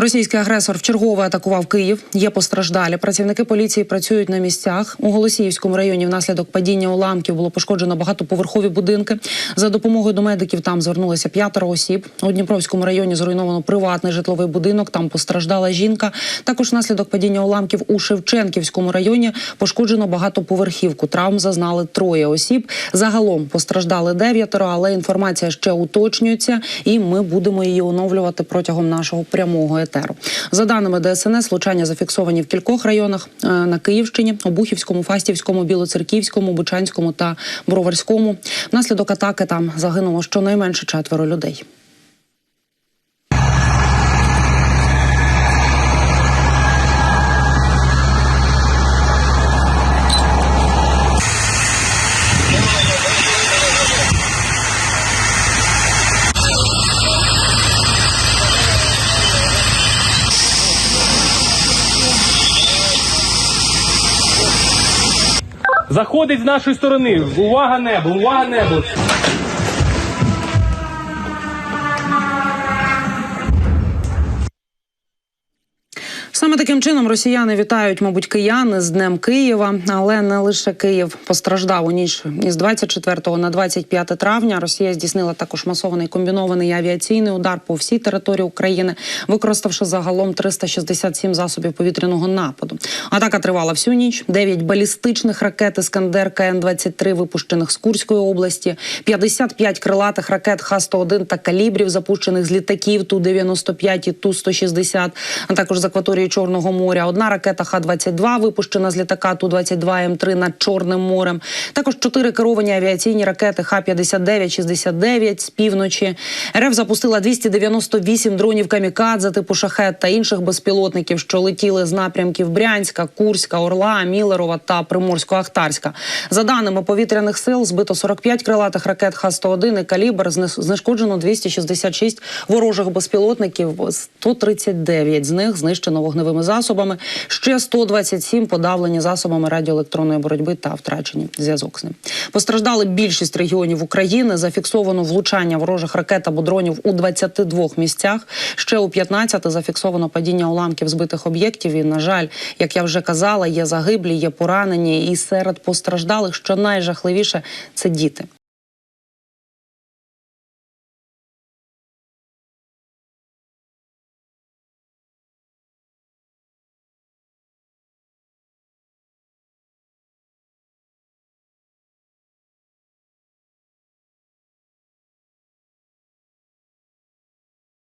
Російський агресор вчергове атакував Київ. Є постраждалі. Працівники поліції працюють на місцях. У Голосіївському районі внаслідок падіння уламків було пошкоджено багатоповерхові будинки. За допомогою до медиків там звернулися п'ятеро осіб. У Дніпровському районі зруйновано приватний житловий будинок. Там постраждала жінка. Також внаслідок падіння уламків у Шевченківському районі пошкоджено багатоповерхівку. Травм зазнали троє осіб. Загалом постраждали дев'ятеро, але інформація ще уточнюється, і ми будемо її оновлювати протягом нашого прямого етеру. За даними ДСНС, влучання зафіксовані в кількох районах е, на Київщині, Обухівському, Фастівському, Білоцерківському, Бучанському та Броварському. Внаслідок атаки там загинуло щонайменше четверо людей. Заходить з нашої сторони. Увага небо, увага небо. Саме таким чином росіяни вітають, мабуть, кияни з Днем Києва, але не лише Київ постраждав у ніч із 24 на 25 травня. Росія здійснила також масований комбінований авіаційний удар по всій території України, використавши загалом 367 засобів повітряного нападу. Атака тривала всю ніч. 9 балістичних ракет Іскандер КН-23 випущених з Курської області, 55 крилатих ракет Х-101 та калібрів, запущених з літаків Ту-95 і Ту-160, а також з акваторії Чорного моря. Одна ракета Х-22 випущена з літака Ту-22М3 над Чорним морем. Також чотири керовані авіаційні ракети Х-59-69 з півночі. РФ запустила 298 дронів камікадзе типу шахет та інших безпілотників, що летіли з напрямків Брянська, Курська, Орла, Мілерова та Приморсько-Ахтарська. За даними повітряних сил, збито 45 крилатих ракет Х-101 і калібр. Знешкоджено 266 ворожих безпілотників. 139 з них знищено вогневими засобами. Ще 127 подавлені засобами радіоелектронної боротьби та втрачені зв'язок з ним. Постраждали більшість регіонів України. Зафіксовано влучання ворожих ракет або дронів у 22 місцях. Ще у 15 зафіксовано падіння уламків збитих об'єктів. І на жаль, як я вже казала, є загиблі, є поранені, і серед постраждалих, що найжахливіше, це діти.